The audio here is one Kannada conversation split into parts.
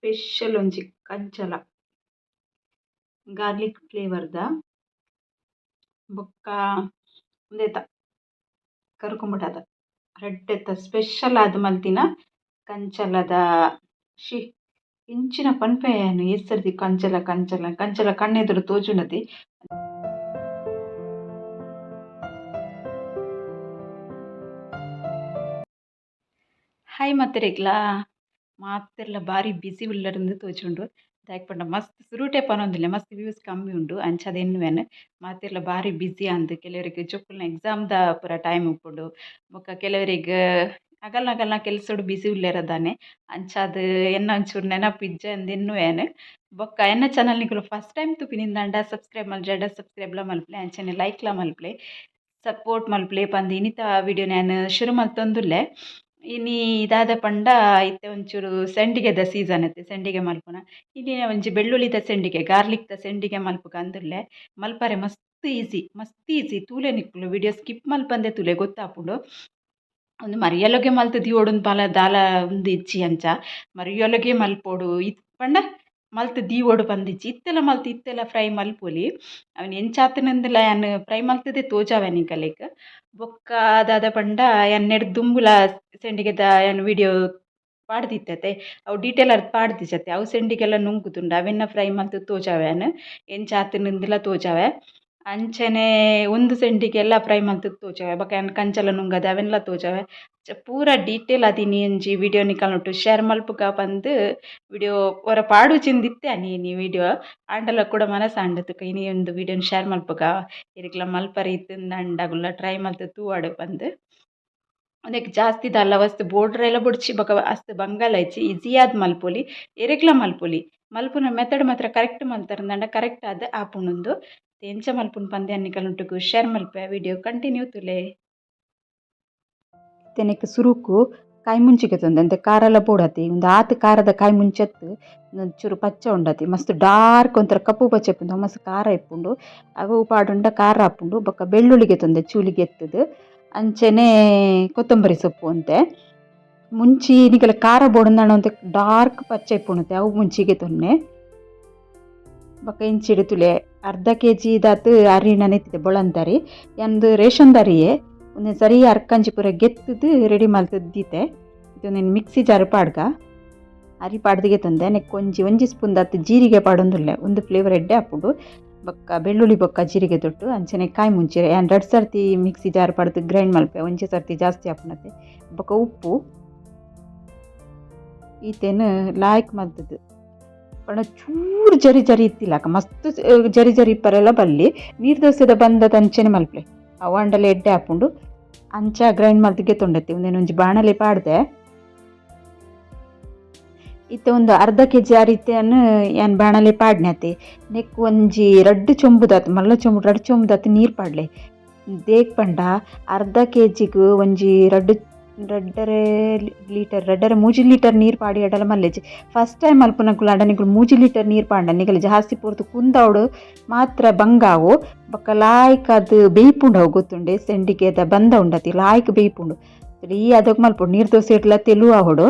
ಸ್ಪೆಷಲ್ ಒಂಜಿ ಕಂಚಲ ಗಾರ್ಲಿಕ್ ಫ್ಲೇವರ್ದ ಬೊಕ್ಕ ಉಂದೆತ ಕರುಕುಂಬುಡದ ರಡ್ಡೆತ ಸ್ಪೆಷಲ್ ಆದ್ ಮಲ್ತಿನ ಕಂಚಲದ ಶಿ ಇಂಚಿನ ಪನ್ಪೆಯನ್ನು ಎಸ್ಸರ್ದಿ ಕಂಚಲ ಕಂಚಲ ಕಂಚಲ ಕಣ್ಣೆದುರು ತೋಜುಂಡತೆ ಹಾಯ್ ಮಾತೆರೆಗ್ಲಾ ಮಾತೆರ್ಲ ಬಾರಿ ಬಿಸಿ ಉಲ್ಲರಂದು ತೋಜುಂಡು ಪಂಡ, ಮಸ್ತ್ ಸುರುಟೆ ಪನೊಂದಿಲ್ಲ ಮಸ್ತ್ ವ್ಯೂಸ್ ಕಮ್ಮಿ ಉಂಡು, ಅಂಚಾದ್ ಎನ್ನುವೆನ್ ಮಾತೆರ್ಲ ಬಾರಿ ಬಿಸಿ ಆಂದ್. ಕೆಲವೆರ್ಗ್ ಎಕ್ಸಾಮ್ ಎಕ್ಸಾಮ್ದ ಪೂರ ಟೈಮ್ ಉಪ್ಪುಂಡು. ಬೊಕ್ಕ ಕೆಲವರಿಗೆ ಅಗಲ್ನ ಅಗಲ್ನ ಕೆಲ್ಸೊಡು ಬಿಸಿ ಉಲ್ಲೆರ್ ಅಂಚಾದ್ ಎನ್ನ ಒಂಚೂರು ನೆನಪು ಇಜ್ಜ ಅಂದ್ ಎನ್ನುವೆನ್ ಬೊಕ್ಕ ಎನ್ನ ಚಾನಲ್ ನಿಕುಲು ಫಸ್ಟ್ ಟೈಮ್ ತುಪಿನಿಂದಂಡ ಸಬ್ಸ್ಕ್ರೈಬ್ ಮಲ್ಜಾಡ ಸಬ್ಸ್ಕ್ರೈಬ್ಲ ಮಲ್ಪ್ಲೆ ಅಂಚನೆ ಲೈಕ್ಲ ಮಲ್ಪ್ಲೆ ಸಪೋರ್ಟ್ ಮಲ್ಪ್ಲೆ ಪಂದ್ ಇನಿತ ವಿಡಿಯೋ ನಾನು ಶುರು ಮಲ್ತೊಂದುಲ್ಲೆ. ಇನಿ ಇದಾದ ಪಂಡ ಇತ್ತೆ ಒಂಚೂರು ಸೆಂಡಿಗೆದ ಸೀಸನ್ ಇತ್ತೆ ಸೆಂಡಿಗೆ ಮಲ್ಪುನ. ಇಲ್ಲಿ ಒಂಜಿ ಬೆಳ್ಳುಳ್ಳಿದ ಸೆಂಡಿಗೆ, ಗಾರ್ಲಿಕ್ದ ಸೆಂಡಿಗೆ ಮಲ್ಪುಗ ಅಂದುಲ್ಲೆ ಮಲ್ಪರೆ ಮಸ್ತ್ ಈಸಿ ಮಸ್ತ್ ಈಸಿ. ತೂಲೆ ನಿಕ್ಕುಲು ವಿಡಿಯೋ ಸ್ಕಿಪ್ ಮಲ್ಪಂದೆ ತೂಲೆ ಗೊತ್ತಾಪುಂಡು. ಉಂದು ಮರಿಯಲೊಗೆ ಮಲ್ತ್ ಓಡುನ್ ಪಾಲ, ದಾಲ ಉಂದು ಇಜ್ಜಿ ಅಂಚ. ಮರಿಯೊಲಗೆ ಮಲ್ಪೊಡು. ಇತ್ ಪಂಡ ಮಲ್ತ್ ದೀವೊಡು ಪಂದಿಜ್ಜಿ ಇತ್ತೆಲ ಮಲ್ತ್, ಇತ್ತೆಲ ಫ್ರೈ ಮಲ್ಪೊಲಿ. ಅವೆನ್ ಎಂಚಾತಿನಿಂದಲ ಯಾನ್ ಫ್ರೈ ಮಲ್ತದೆ ತೋಜಾವೆನ್ ನಿಕಲೆಗ್ ಬೊಕ್ಕ ದಾದ ಪಂಡ ಯಾನ್ ದುಂಬುಲ ಸೆಂಡಿಗೆದ ಯಾನ್ ವಿಡಿಯೋ ಪಾಡ್ದಿತ್ತೆತೆ. ಅವು ಡೀಟೇಲ್ ಅರ್ಥ ಪಾಡ್ದಿಜತೆ. ಅವು ಸೆಂಡಿಗೆಲ್ಲ ನುಂಗುದುಂಡು. ಅವೆನ್ನ ಫ್ರೈ ಮಲ್ತ್ ತೋಜಾವೆನ್ ಎಂಚಾತನಿಂದಲ ತೋಜಾವೆ. ಅಂಚನೆ ಉಂದು ಸೆಂಡಿಗೆಲ್ಲ ಫ್ರೈ ಮಲ್ತುದು ತೋಜಾವೆ ಬೊಕ ಯಾನ್ ಕಂಚಲ ನುಂಗದೆ ಅವೆನ್ಲ ತೋಜಾವೆ ಪೂರ ಡೀಟೇಲ್ ಆದಿನಿ ಒಂಜಿ ವಿಡಿಯೋ ನಿಕಲ್ನೊಟ್ಟು ಶೇರ್ ಮಲ್ಪುಗ ಪಂದ್ ವಿಡಿಯೋ ಒರ ಚಿಂದಿತ್ತೆ ಇತ್ತೆ ಈ ವಿಡಿಯೋ ಆಂಡಲ ಕೂಡ ಮನಸ್ಸು ಆಂಡತ್ ಇನಿ ಒಂದು ವಿಡಿಯೋನ್ ಶೇರ್ ಮಲ್ಪುಗ ಇರೆಗ್ಲ ಮಲ್ಪರೆ ಇತ್ತಿಂದಾಂಡ ಟ್ರೈ ಮಲ್ತ್ ತೂವಡ್ ಪಂದ್. ಅದಕ್ಕೆ ಜಾಸ್ತಿ ದಾಲ ವಸ್ತು ಬೋರ್ಡ್ರೆಲ್ಲ ಬುಡ್ಚಿ ಬೊಕ ಅಸ್ತ್ ಬಂಗಾಲ ಇಜ್ಜಿ ಈಸಿ ಆದ್ ಮಲ್ಪೊಲಿ ಎರೆಗ್ಲ ಮಲ್ಪೊಲಿ. ಮಲ್ಪುನ ಮೆಥಡ್ ಮಾತ್ರ ಕರೆಕ್ಟ್ ಮಲ್ತರಂದಾಂಡ ಕರೆಕ್ಟ್ ಆದ್ ಆಪುಂಡುಂದು ಎಂಚ ಮಲ್ಪುನ ಪಂದೆ కలుంటుకు షేర్ ಮಲ್ಪೆ ವಿಡಿಯೋ ಕಂಟಿನ್ಯೂ తులే ಇತ್ತೆನೆಕ್ ಸುರುಕು. ಕಾಯಿ ಮುಂಚಿಗೆ ತೊಂದೆ. ಅಂತೆ ಕಾರೆಲ್ಲ ಬೋಡತಿ ಉಂದು ಆತ್ ಕಾರದ ಕಾಯಿ ಮುಂಚೆತ್ ಚೂರು ಪಚ್ಚ ಉಂಡತಿ. ಮಸ್ತ್ ಡಾರ್ಕ್ ಒಂಥರ ಕಪ್ಪು ಪಚ್ಚ ಇಪ್ಪುಂಡು ಮಸ್ತ್ ಖಾರ ಇಪ್ಪುಂಡು. ಅವು ಪಾಡುಂಡ ಖಾರ ಆಪುಂಡು ಬೊಕ್ಕ ಬೆಳ್ಳುಳ್ಳಿಗೆ ತೊಂದೆ. ಚೂಲಿಗೆ ಎತ್ತದು ಅಂಚೆನೆ ಕೊತ್ತಂಬರಿ ಸೊಪ್ಪು ಅಂತೆ. ಮುಂಚಿ ನಿಕಲ ಖಾರ ಬೋಡಂದಾಂಡ ಒಂತೆ ಡಾರ್ಕ್ ಪಚ್ಚೆ ಪುಣತೆ ಅವು ಮುಂಚಿಗೆ ತೊನ್ನೆ ಬೊಕ ಇಂಚಿಡ್ ತುಲೆ, ಅರ್ಧ ಕೆ ಜಿ ದಾತ್ ಅರಿ ನೆತ್ತಿದೆ ಬೊಳಂತರಿ ಎಂದು ರೇಷನ್ ದರಿಯೇ ಒಂದೊಂದು ಸರಿ ಅರ್ಕಂಜಿ ಪೂರ ಗೆತ್ತದು ರೆಡಿ ದೀತೆ ಇದೊಂದು ಮಿಕ್ಸಿ ಜಾರ್ ಪಾಡ್ಗ. ಅರಿ ಪಾಡ್ದಿಗೆ ತಂದೆ, ನೆಕ್ ಒಂಜಿ ಒಂಜಿ ಸ್ಪೂನ್ ದತ್ತು ಜೀರಿಗೆ ಪಾಡೊಂದುಲ್ಲೆ, ಒಂದು ಫ್ಲೇವರ್ ಎಡ್ಡೆ ಹಾಪುಂಡು ಬೊಕ್ಕ ಬೆಳ್ಳುಳ್ಳಿ ಬೊಕ್ಕ ಜೀರಿಗೆ ತೊಟ್ಟು, ಅಂಚನೆ ಕಾಯಿ ಮುಂಚೆ ಎರಡು ರಡ್ ಸರ್ತಿ ಮಿಕ್ಸಿ ಜಾರ್ ಪಾಡ್ದು ಗ್ರೈಂಡ್ ಮಲ್ಪೆ ಒಂಜಿ ಸರ್ತಿ ಜಾಸ್ತಿ ಹಾಕೊಂಡತ್ತೆ ಬೊಕ್ಕ ಉಪ್ಪು. ಈತೇನು ಲಾಯ್ಕ್ ಮದ್ದದು ಪಂಡ ಚೂರು ಜರಿ ಜರಿ ಇತ್ತಿಲ್ಲಕ ಮಸ್ತ್ ಜರಿ ಜರಿ ಇಪ್ಪರೆಲ್ಲ ಬಲ್ಲಿ ನೀರು ದೋಸೆದ ಬಂದದ ಅಂಚೆನೆ ಮಲ್ಪೆ ಅವು ಅಂಡಲ ಎಡ್ಡೆ ಹಾಕೊಂಡು ಅಂಚ ಗ್ರೈಂಡ್ ಮಲ್ತಿಗೆ ತೊಂಡತ್ತಿ. ಒಂದೇನು ಒಂಜಿ ಬಾಣಲೆ ಪಾಡ್ದೆ. ಈತ ಒಂದು ಅರ್ಧ ಕೆ ಜಿ ಅರಿತೆಯನ್ನು ಏನು ಬಾಣಲೆ ಪಾಡ್ನತಿ ನೆಕ್ ಒಂಜಿ ರಡ್ಡು ಚೊಂಬುದಾತ್, ಮಲ್ಲ ಚೊಂಬು, ರಡ್ಡು ಚೊಂಬುದಾತ್ ನೀರು ಪಾಡ್ಲೆ. ದೇಗ್ ಪಂಡ ಅರ್ಧ ಕೆ ಜಿಗೂ ಒಂಜಿ ರಡ್ಡ್ ರಡ್ಡರೆ ಲೀಟರ್, ರಡ್ಡರೆ ಮೂಜಿ ಲೀಟರ್ ನೀರು ಪಾಡಿ ಅಡಲ ಮಲ್ಲೆಜಿ. ಫಸ್ಟ್ ಟೈಮ್ ಅಲ್ಪನಕುಲು ಅಡ ನಿಕುಲು ಮೂಜಿ ಲೀಟರ್ ನೀರು ಪಾಂಡ ನಿಗಲ ಜಾಸ್ತಿ ಪೂರ್ತು ಕುಂದವಡು ಮಾತ್ರ ಬಂಗಾವು. ಬೊಕ್ಕ ಲಾಯ್ಕ್ ಅದು ಬೇಯ್ಪುಂಡು ಅವು ಗೊತ್ತುಂಡೆ ಸೆಂಡಿಗೆದ ಬಂದ ಉಂಡತಿ ಲಾಯ್ಕ್ ಬೇಯ್ಪುಂಡು. ಈ ಅದಕ್ಕೆ ಮಲ್ಪುಂಡು, ನೀರು ದೋಸೆ ಇಟ್ಲ ತೆಲು ಆವಡು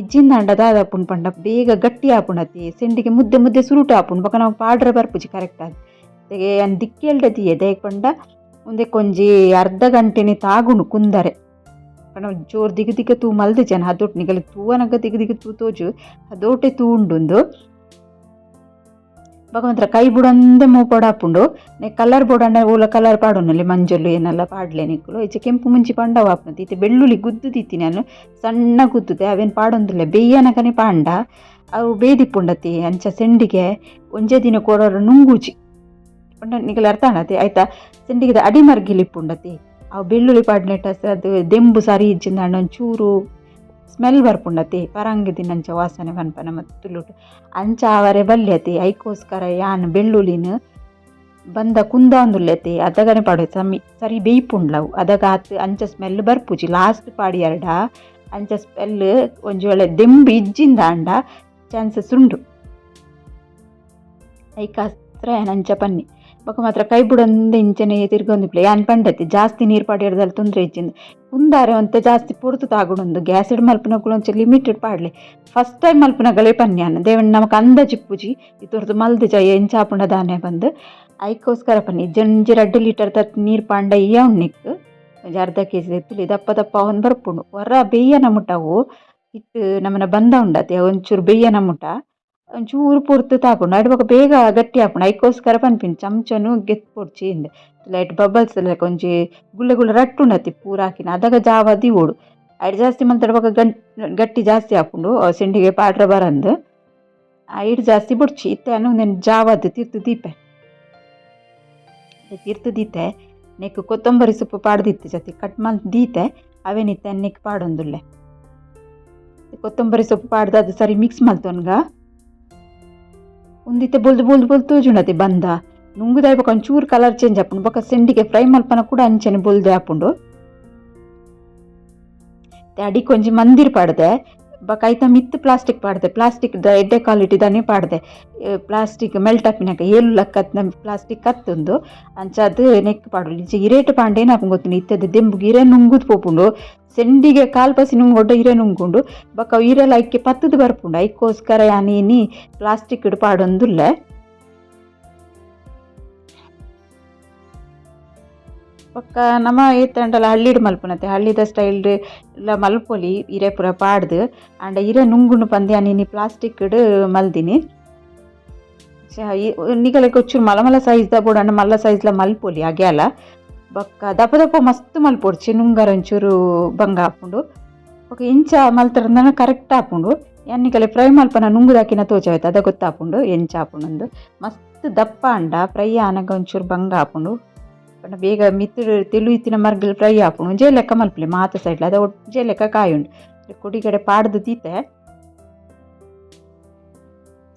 ಇಜ್ಜಿಂದ ಅಂಡದ ಅದ ಪುಂಡ್ ಪಂಡ, ಬೇಗ ಗಟ್ಟಿ ಆಪುಂಡತಿ ಸೆಂಡಿಗೆ ಮುದ್ದೆ ಮುದ್ದೆ ಸುರುಟ ಆಪುಂಡು, ಬೊಕ ನಾವು ಪಾಡ್ರೆ ಬರ್ಪುಜಿ ಕರೆಕ್ಟ್ ಆಗಿ ತೆಗೆ, ಅನ್ ದಿಕ್ಕೆಲ್ಡದಿಯೆ ದೇಕ್ ಪಂಡ, ಮುಂದೆ ಕೊಂಜಿ ಅರ್ಧ ಗಂಟೆನೆ ತಾಗುಂಡು ಕುಂದರೆ. ಪಂಡ ಜೋರ್ ದಿಗ ದಿಗ ತೂ ಮಲ್ದ ಜನ, ಹದೋಟ್ ನಿಗಲ್ ತೂವ ತೂವನಗ ದಿಗ ದಿಗ ತೂ ತೋಜು, ಹದೋಟೆ ತೂ ಉಂಡು ಭಗವಂತರ ಕೈ ಬುಡಂದ ಮೂ ಪಡಾಪುಂಡು ನೆ ಕಲರ್ ಬೋಡಂಡ ಓಲ ಕಲರ್ ಪಾಡೋನಲ್ಲಿ ಮಂಜಲ್ಲು ಏನೆಲ್ಲ ಪಾಡ್ಲೆ ನಿಕ್ಕಲು ಈಚೆ ಕೆಂಪು ಮುಂಚಿ ಪಂಡ ವಾಪ್ನತಿ ಇತ್ತೆ ಬೆಳ್ಳುಳ್ಳಿ ಗುದ್ದು ದಿತ್ತಿ ನಾನು, ಸಣ್ಣ ಗುದ್ದುದೆ, ಅವೇನು ಪಾಡೊಂದಿಲ್ಲ ಬೇಯನಗನೆ ಪಾಂಡ. ಅವು ಬೇದಿಪ್ಪುಂಡತಿ ಅಂಚ ಸೆಂಡಿಗೆ, ಒಂಜೇ ದಿನ ಕೊಡೋರು ನುಂಗೂಜಿ ಪಂಡ ನಿಗಲ ಅರ್ಥ ಆಯ್ತಾ? ಸೆಂಡಿಗೆದ ಅಡಿ ಮರ್ಗಿಲಿಪ್ಪುಂಡತಿ ಅವು ಬೆಳ್ಳುಳ್ಳಿ ಪಾಡ್ನೆಟ ಅದು ದೆಂಬು ಸರಿ ಇಜ್ಜಿಂದ ಒಂಚೂರು ಸ್ಮೆಲ್ ಬರ್ಪುಂಡತಿ, ಪರಂಗಿ ದಿನಂಚ ವಾಸನೆ ಪನ್ಪನ ಮತ್ತು ಅಂಚ ಅವರೆ ಬಲ್ಯತಿ, ಐಕೋಸ್ಕರ ಯಾನ್ ಬೆಳ್ಳುಳ್ಳಿನ ಬಂದ ಕುಂದಾಂದುಲ್ಲೆತಿ ಅದಗನೆ ಪಾಡು ಸಮಿ ಸರಿ ಬೇಯ್ಪುಂಡ್ಲವು ಅದಗ ಆತ್ ಅಂಚ ಸ್ಮೆಲ್ ಬರ್ಪುಜಿ. ಲಾಸ್ಟ್ ಪಾಡಿ ಎರಡ, ಅಂಚ ಸ್ಮೆಲ್ ಒಂಜಿ ವೇಳೆ ದೆಂಬು ಇಜ್ಜಿಂದ ಅಂಡ ಚಾನ್ಸಸ್ ಉಂಡು ಐಕಾಸ್ತ್ರ ಅಂಚ ಪನ್ನಿ. ಬೊಕ ಮಾತ್ರ ಕೈ ಬುಡಂದೆ ಇಂಚನೆ ತಿರ್ಗೊಂದಿಪ್ಲೆ ಯಾನ್ ಪಂಡತಿ, ಜಾಸ್ತಿ ನೀರು ಪಾಡಿಡ್ದಲ್ಲಿ ತೊಂದರೆ ಇಜ್ಜಿಂದು ಉಂದಾರೆ ಅಂತ ಜಾಸ್ತಿ ಪುರ್ತು ಗ್ಯಾಸ್ ಇಡ್ ಮಲ್ಪನಗಳು ಒಂಚೆ ಲಿಮಿಟೆಡ್ ಪಾಡ್ಲೆ. ಫಸ್ಟ್ ಟೈಮ್ ಮಲ್ಪನಗಳೇ ಪನ್ಯಾನ. ದೇವಣ್ಣ ನಮಕ್ ಅಂದಾಜಿಪ್ಪುಜಿ ಇತೊರ್ದು ಮಲ್ದು ಜಯ ಎಂಚಾಪುಂಡ ದಾನೆ ಬಂದು. ಐಕೋಸ್ಕರ ಪನ್ನಿ ಜಂಜಿ ಎರಡು ಲೀಟರ್ ತತ್ ನೀರು ಪಾಂಡ ಇಯ್ಯ ಉಣ್ಣಿಕ್. ಅರ್ಧ ಕೆ ಜಿ ಎತ್ತುಲಿ ದಪ್ಪ ದಪ್ಪ ಅವನ್ ಬರ್ಪುಂಡು. ಹೊರ ಬೇಯ್ಯನ ಮುಟ್ಟವು ಇಟ್ಟು ನಮ್ಮನ್ನ ಬಂದ ಉಂಡತೆ. ಒಂಚೂರು ಬೇಯ್ಯನ ಮುಟ. ಒಂಚೂರು ಪುರ್ತು ತಾಪುಂಡು అటు ಬೊಕ ಬೇಗ ಗಟ್ಟಿ ಆಪುಂಡು. ಐಕೋಸ್ಕರ ಪನ್ಪಿನ್ ಚಮಚನು ಗೆತ್ ಪೊಡ್ಚಿಂದು ಲೈಟ್ ಬಬಲ್ಸ್ ಲೆಕ್ಕ ಒಂಜಿ ಗುಳ್ಳೆ ಗುಳ್ಳೆ ರಟ್ಟು ಪೂರಾಕಿನ ಅದಾಗ ಜಾವ ದಿವೋಡು. ಐಡ್ ಜಾಸ್ತಿ ಮಲ್ತಡ ಬೊಕ ಗಂ- ಗಟ್ಟಿ ಜಾಸ್ತಿ ಅವ್ ಸೆಂಡಿಗೆ ಪಾಡ್ರ ಬರಂದು. ಐಡ್ ಜಾಸ್ತಿ ಬುಡ್ಚಿ ಇತ್ತೆ ಒಂದೇನು ಜಾವದ್ದು ತಿರ್ತು ದೀಪೆ. ತಿರ್ತು ದೀತೆ. ನೆಕ್ ಕೊತ್ತಂಬರಿ ಸೊಪ್ಪು ಪಾಡ್ದಿತ್ತು ಜೊತೆ. ಕಟ್ ಮಲ್ ದೀತೆ. ಅವೇನಿತ್ತೆ ನೆಕ್ ಪಾಡೊಂದುಲ್ಲೆ. ಕೊತ್ತಂಬರಿ ಸೊಪ್ಪು ಪಾಡ್ದು ಅದು ಸರಿ ಮಿಕ್ಸ್ ಮಲ್ತೊನ್ಗ ಒಂದಿತ್ತೆ ಬೊಲ್ದು ಬೊಲ್ದು ಬೊಲ್ದು ತೋಜುಂಡತಿ ಬಂದ ನುಂಗುದಾಯ್ ಬೊಕ ಒಂಚೂರು ಕಲರ್ ಚೇಂಜ್ ಆಪುಂಡು ಬೊಕ ಸೆಂಡಿಗೆ ಫ್ರೈ ಮಲ್ಪನ ಕೂಡ ಅಂಚನೆ ಬೊಲ್ದೆ ಆಪುಂಡು ಅಡಿಗೆ ಒಂಜಿ ಮಂದಿರ್ ಪಾಡ್ದೆ ಬೊಕ ಐತ ಮಿತ್ ಪ್ಲಾಸ್ಟಿಕ್ ಪಾಡ್ದೆ. ಪ್ಲಾಸ್ಟಿಕ್ ಎಡ್ಡೆ ಕ್ವಾಲಿಟಿ ದಾನಿ ಪಾಡ್ದೆ. ಪ್ಲಾಸ್ಟಿಕ್ ಮೆಲ್ಟ್ ಆಪಿನಾಕ ಏಳು ಲಕ್ಕ ಪ್ಲಾಸ್ಟಿಕ್ ಕತ್ತೊಂದು. ಅಂಚ ಅದು ನೆಕ್ ಪಾಡು ಇಜ್ಜಿ ಇರೇಟ್ ಪಾಂಡೇನ ಆಪುಂಡು ಗೊತ್ತಿನ ಇತ್ತದ ದೆಂಬುಗೆ ಇರೆ ನುಂಗುದು ಪೋಪುಂಡು. ಸೆಂಡಿಗೆ ಕಾಲ್ ಪಸಿ ನುಂಗೊಡ್ಡ ಇರೆ ನುಂಗುಂಡು. ಬಕ್ಕ ಇರೆಲ ಐಕ್ಕೆ ಪತ್ತದ ಬರ್ಪುಂಡು. ಐಕೋಸ್ಕರ ಯಾನೇನಿ ಪ್ಲಾಸ್ಟಿಕ್ ಇಡು ಪಾಡೊಂದುಲ್ಲೆ. ಪಕ್ಕ ನಮ ಏತಂಡಲ ಹಳ್ಳಿಡ್ ಮಲ್ಪುನತೆ ಹಳ್ಳಿದ ಸ್ಟೈಲ್ ಎಲ್ಲ ಮಲ್ಪೊಲಿ ಇರೆ ಪೂರ ಪಾಡ್ದು ಆಂಡ ಇರೆ ನುಂಗುಂಡು ಪಂದೆ ನೀನು ಪ್ಲಾಸ್ಟಿಕ್ ಮಲ್ದಿನಿ ನಿಗಲಕ್ಕೆ ಒಚ್ಚೂರು ಮಲಮಲ ಸೈಜ್ದ ಬೋಡಂಡ ಮಲ್ಲ ಸೈಜ್ಲ ಮಲ್ಪೊಲಿ ಅಗ್ಯಾಲ ಬೊಕ್ಕ ದಪ್ಪ ದಪ್ಪ ಮಸ್ತ್ ಮಲ್ಪೊಡ್ಚಿ ನುಂಗರ ಒಂಚೂರು ಬಂಗ ಹಾಪುಂಡು ಬೊಕ ಇಂಚ ಮಲ್ತರಂದನ ಕರೆಕ್ಟ್ ಹಾಪುಂಡು ಎನ್ನಿಕಲೆ ಫ್ರೈ ಮಲ್ಪನ ನುಂಗುದಾಕಿನ ತೋಜಾಯ್ತು ಅದ ಗೊತ್ತಾಪುಂಡು ಎಂಚ ಹಾಪುಂಡು ಮಸ್ತ್ ದಪ್ಪ ಅಂಡ ಫ್ರೈ ಆನಗ ಒಂಚೂರು ಬಂಗ ಹಾಪುಂಡು ಪಂಡ ಬೇಗ ಮಿತ್ ತೆಲು ಇತ್ತಿನ ಮರ್ಗಲ್ ಫ್ರೈ ಆಪುಂಡು ಒಂಜೇ ಲೆಕ್ಕ ಮಲ್ಪಲೆ ಮಾತ ಸೈಡ್ಲ ಅದ ಒಜ್ಜೆ ಲೆಕ್ಕ ಕಾಯುಂಡು ಕೊಡಿ ಕಡೆ ಪಾಡ್ದು ತೀತೆ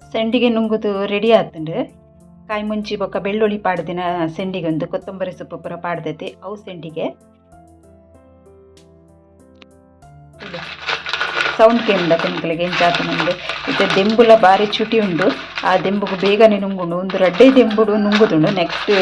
ಸೆಂಡಿಗೆ ನುಂಗುದು ರೆಡಿ ಆತುಂಡು ಕಾಯಿ ಮುಂಚಿ ಬೊಕ್ಕ ಬೆಳ್ಳುಳ್ಳಿ ಪಾಡ್ದಿನ ಸೆಂಡಿಗೊಂದು ಕೊತ್ತಂಬರಿ ಸೊಪ್ಪು ಪೂರ ಪಾಡ್ದೈತಿ ಅವು ಸೆಂಡಿಗೆ ಸೌಂಡ್ ಕೇಂದ ತೆಂಕಲಿಗೆ ಎಂಚಾತುಂಡು ಇತ್ತೆ ದೆಂಬುಲ ಬಾರಿ ಚುಟಿ ಉಂಡು ಆ ದೆಂಬುಗು ಬೇಗನೆ ನುಂಗುಂಡು. ಒಂದು ರಡ್ಡೆ ದೆಂಬುಡು ನುಂಗುದುಂಡು. ನೆಕ್ಸ್ಟ್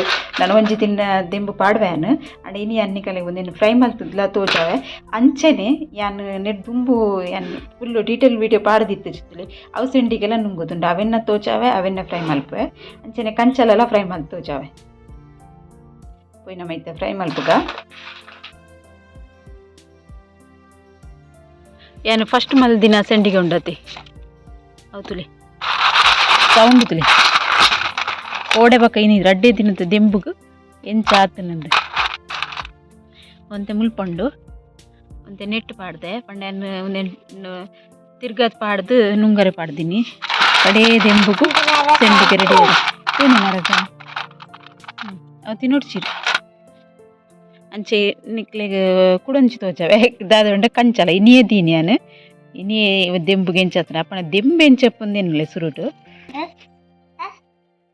ನಾನು ಒಂಜಿ ದಿನ ದೆಂಬು ಪಾಡ್ವ್ಯಾನ್ ಅಂಡ್ ಇನಿ ಅನ್ನಿಕಲೆ ಒಂದಿನ ಫ್ರೈ ಮಲ್ತುದ್ಲ ತೋಜಾವೆ. ಅಂಚನೆ ಯಾನ್ ನೆಟ್ ದುಂಬು ಯಾನ್ ಫುಲ್ಲು ಡೀಟೇಲ್ ವಿಡಿಯೋ ಪಾಡ್ದಿತ್ತು ಜೊತೆಲಿ, ಅವು ಸೆಂಡಿಗೆಲ್ಲ ನುಂಗುದುಂಡು. ಅವೆನ್ನ ತೋಚಾವೆ ಅವೆನ್ನ ಫ್ರೈ ಮಲ್ಪುವೆ ಅಂಚನೆ ಕಂಚಲೆಲ್ಲ ಫ್ರೈ ಮಲ್ತ್ ತೋಜಾವೆ. ಮೈತೆ ಫ್ರೈ ಮಲ್ಪುಗ ಏನು ಫಸ್ಟ್ ಮಲ್ದಿನ ಸೆಂಡಿಗೆ ಉಂಡತಿ? ಅವು ತುಳಿ ಸೌಂಡ್ ತುಲಿ. ಓಡೆ ಬಕ್ಕ ಇನಿ ರಡ್ಡೆ ದಿನದ ದೆಂಬುಗು ಎಂಚ ಆತನಂದು ಒಂತೆ ಮುಲ್ಪಂಡು, ಒಂತೆ ನೆಟ್ ಪಾಡ್ದೆ. ಪಂಡೆ ತಿರ್ಗದ್ ಪಾಡ್ದು ನುಂಗರೆ ಪಾಡ್ದಿನಿ. ಕಡೇ ದೆಂಬುಗು ಸೆಂಡಿಗೆ ರೆಡಿ ಏನು ಮರಗ. ಅವು ತಿನ್ನೋಡ್ಸಿರು ಅಂಚೆ ನಿಕ್ಲೆಗ್ ಕುಡಂಚಿ ತೋಜಾವೆ ದಾದ ಕಂಚಲ ಇನಿಯೇ ದೀನಿ ಯಾನ್ ಇನಿಯೇ ದೆಂಬುಗೆ ಎಂಚಾತನ ಅಪ್ಪನ ದೆಂಬು ಎಂಚಪ್ಪಂದೇನುಲೆ ಸುರುಟು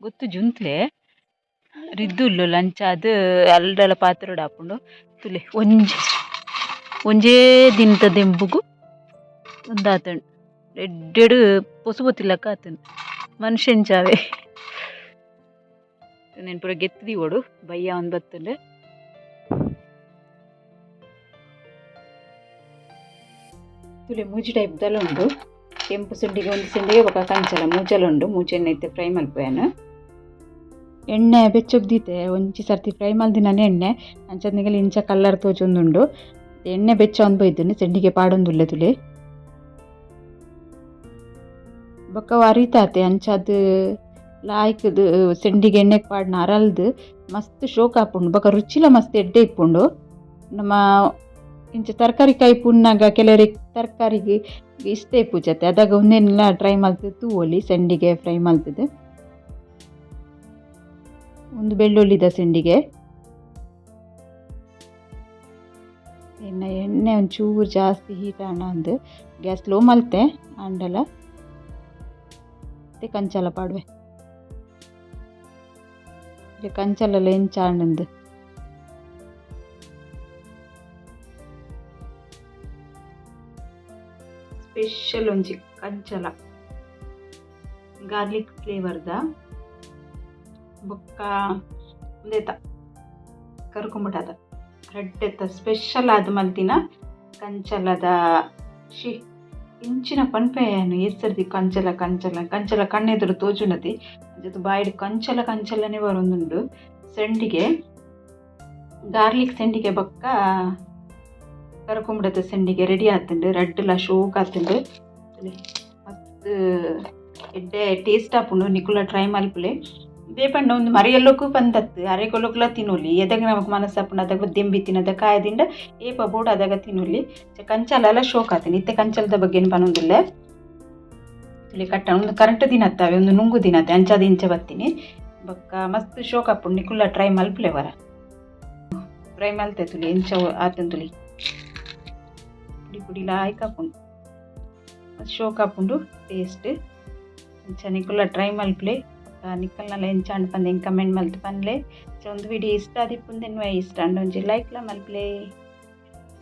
ಗೊತ್ತು ಜುಂತ್ಲೆ ರಿದ್ದುಲ್ಲು ಲಂಚ ಅದು ಅಲ್ಡಲ ಪಾತ್ರೋಡು ಹಾಕೊಂಡು ತುಲೆ ಒಂಜಿ ಒಂಜೇ ದಿನದ ದೆಂಬುಗು ಒಂದಾತಂಡು ಎಡ್ಡೆಡು ಪೊಸು ಬೊತ್ತಿಲಕ್ಕ ಆತನು ಮನುಷ್ಯಂಚಾವೆ నేను ಪೂರ ಗೆತ್ತಿದಿ ಓಡು ಬಯ್ಯ ಒಂದು ಬತ್ತುಂಡು ತುಲೆ ಮೂಜಿ ಟೈಪ್ದಲ್ಲಿ ಉಂಡು ಕೆಂಪು ಸುಂಡಿಗೆ ಒಂದು ಸುಂಡಿಗೆ ಬೊಕ ಕಂಚಲ ಮೂಜಲು ಉಂಡು ಮೂಜೆಣ್ಣೆ ಐತೆ ಫ್ರೈ ಮಲ್ಪೇನು ಎಣ್ಣೆ ಬೆಚ್ಚೊಗ್ದೀತೆ ಒಂಚಿ ಸರ್ತಿ ಫ್ರೈ ಮಲ್ದಿನ ಎಣ್ಣೆ. ಅಂಚದ್ನಿಗೆಲ್ಲ ಇಂಚ ಕಲ್ಲರ್ ತೋಜೊಂದುಂಡು ಎಣ್ಣೆ ಬೆಚ್ಚ ಒಂದು ಬೈದನು ಸೆಂಡಿಗೆ ಪಾಡೊಂದುಲ್ಲೆ ತುಲೆ. ಬೊಕ್ಕ ಅರಿತಾತೆ ಅಂಚದು ಲಾಯ್ಕದು ಸೆಂಡಿಗೆ ಎಣ್ಣೆಗೆ ಪಾಡ್ನ ಅರಲ್ದು. ಮಸ್ತ್ ಶೋಕ್ ಆಪುಂಡು ಬೊಕ ರುಚಿಲ ಮಸ್ತ್ ಎಡ್ಡೆ ಇಪ್ಪುಂಡು ನಮ್ಮ ಇಂಚ ತರಕಾರಿ ಕಾಯಿ ಪುಣ್ಣಾಗ ಕೆಲವರಿಗೆ ತರಕಾರಿಗೆ ಇಷ್ಟೇ ಪೂಜತೆ. ಅದಾಗ ಒಂದೇನೆಲ್ಲ ಟ್ರೈ ಮಲ್ತದ್ದು ತೂವೊಲಿ ಸಂಡಿಗೆ ಫ್ರೈ ಮಾಡ್ತಿದ್ದೆ. ಒಂದು ಬೆಳ್ಳುಳ್ಳಿದ ಸಂಡಿಗೆ. ಇನ್ನು ಎಣ್ಣೆ ಒಂಚೂರು ಜಾಸ್ತಿ ಹೀಟ್ ಆಣ ಅಂದು ಗ್ಯಾಸ್ ಲೋ ಮಲ್ತೆ ಅಂಡಲ್ಲ ಮತ್ತೆ ಕಂಚಲ ಪಾಡುವೆ. ಕಂಚಲಲ್ಲ ಎಂಚ ಆಂಡಂದು ಸ್ಪೆಷಲ್ ಒಂಜಿ ಕಂಚಲ ಗಾರ್ಲಿಕ್ ಫ್ಲೇವರ್ದ ಬೊಕ್ಕ ಉಂದೆತ ಕರ್ಕೊಂಬಿಟ್ಟದ ರಡ್ಡೆತ್ತ ಸ್ಪೆಷಲ್ ಆದ ಮಲ್ತಿನ ಕಂಚಲದ ಶಿ ಇಂಚಿನ ಪನ್ಪೆಯನ್ನು ಎಚ್ಚರದಿ ಕಂಚಲ ಕಂಚಲ ಕಂಚಲ ಕಣ್ಣೆದುರು ತೋಜುನದಿ ಅಂಚತ್ತು ಬಾಯಿಡ್ ಕಂಚಲ ಕಂಚಲನೆ ಬರೊಂದುಂಡು ಸೆಂಡಿಗೆ ಗಾರ್ಲಿಕ್ ಸೆಂಡಿಗೆ ಬೊಕ್ಕ ಕರ್ಕೊಂಬಿಡದ ಸೆಂಡಿಗೆ ರೆಡಿ ಆತುಂಡು ರಡ್ಡುಲ ಶೋಕ್ ಆತುಂಡು ಮಸ್ತ್ ಎಡ್ಡೆ ಟೇಸ್ಟ್ ಆಪುಂಡು ನಿಕುಲ ಟ್ರೈ ಮಲ್ಪುಲೆ ದೇಪಂಡ ಒಂದು ಮರಿಯಲ್ಲೋಕು ಬಂದತ್ತು. ಅರೆಗೊಲೋಕ್ಲ ತಿನ್ನೊಲಿ. ಎದಾಗ ನಮಕ್ ಮನಸ್ಸು ಆಪುಂಡು ಅದಾಗ ದೆಂಬಿ ತಿನ್ನದ ಕಾಯದಿಂದ ಏಪ ಬೋಡ ಆದಾಗ ತಿನ್ನೊಲಿ. ಕಂಚಲ ಶೋಕ್ ಆತುಂಡು ಇತ್ತೆ ಕಂಚಲದ ಬಗ್ಗೆ ಏನು ಪನೊಂದುಲ್ಲೆ ತುಲಿ ಕಟ್ಟ ಒಂದು ಕರೆಂಟ್ ದಿನ ಅತ್ತಾವೆ, ಒಂದು ನುಂಗು ದಿನ ಅತ್ತೆ ಅಂಚಾದ ಇಂಚ ಬತ್ತೀನಿ ಬಕ್ಕ ಮಸ್ತ್ ಶೋಕ್ ಆಪುಂಡು ನಿಕುಲ ಟ್ರೈ ಮಲ್ಪುಲೆ ವರ. ಟ್ರೈ ಮಲ್ತೆ ತುಲಿ, ಇಂಚ ಆತನ್ ತುಲಿ ಪುಡಿ ಪುಡಿ ಲಾಯ್ಕ್ ಆಪುಂಡು ಮಸ್ತ್ ಶೋಕ್ ಆಪುಂಡು ಟೇಸ್ಟ್ ಅಂಚ ನಿಕುಲ ಟ್ರೈ ಮಲ್ಪುಲೆ ನಿಕ್ಕಲ್ನಲ ಎಂಚಾಂಡ್ ಪಂದ್ ಎಂಕ್ ಕಮೆಂಟ್ ಮಲ್ತ್ ಪನ್ಲೆ ಅಂಚ ಒಂದು ವಿಡಿಯೋ ಇಷ್ಟ ಆದಿಪ್ಪುಂದೆನ್ನುವ ಇಷ್ಟ ಅಂಡ್ ಒಂಜಿ ಲೈಕ್ಲ ಮಲ್ಪುಲೆ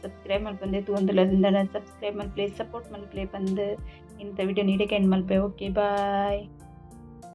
ಸಬ್ಸ್ಕ್ರೈಬ್ ಮಲ್ಪಂದೆ ತೂಂದುಲದಿಂದ ಸಬ್ಸ್ಕ್ರೈಬ್ ಮಲ್ಪುಲೆ ಸಪೋರ್ಟ್ ಮಲ್ಪುಲೆ ಪಂದ್ ಇಂಥ ವಿಡಿಯೋ ನೀಡಕ್ಕೆ ಎಂಡ್ ಮಲ್ಪೆ ಓಕೆ ಬಾಯ್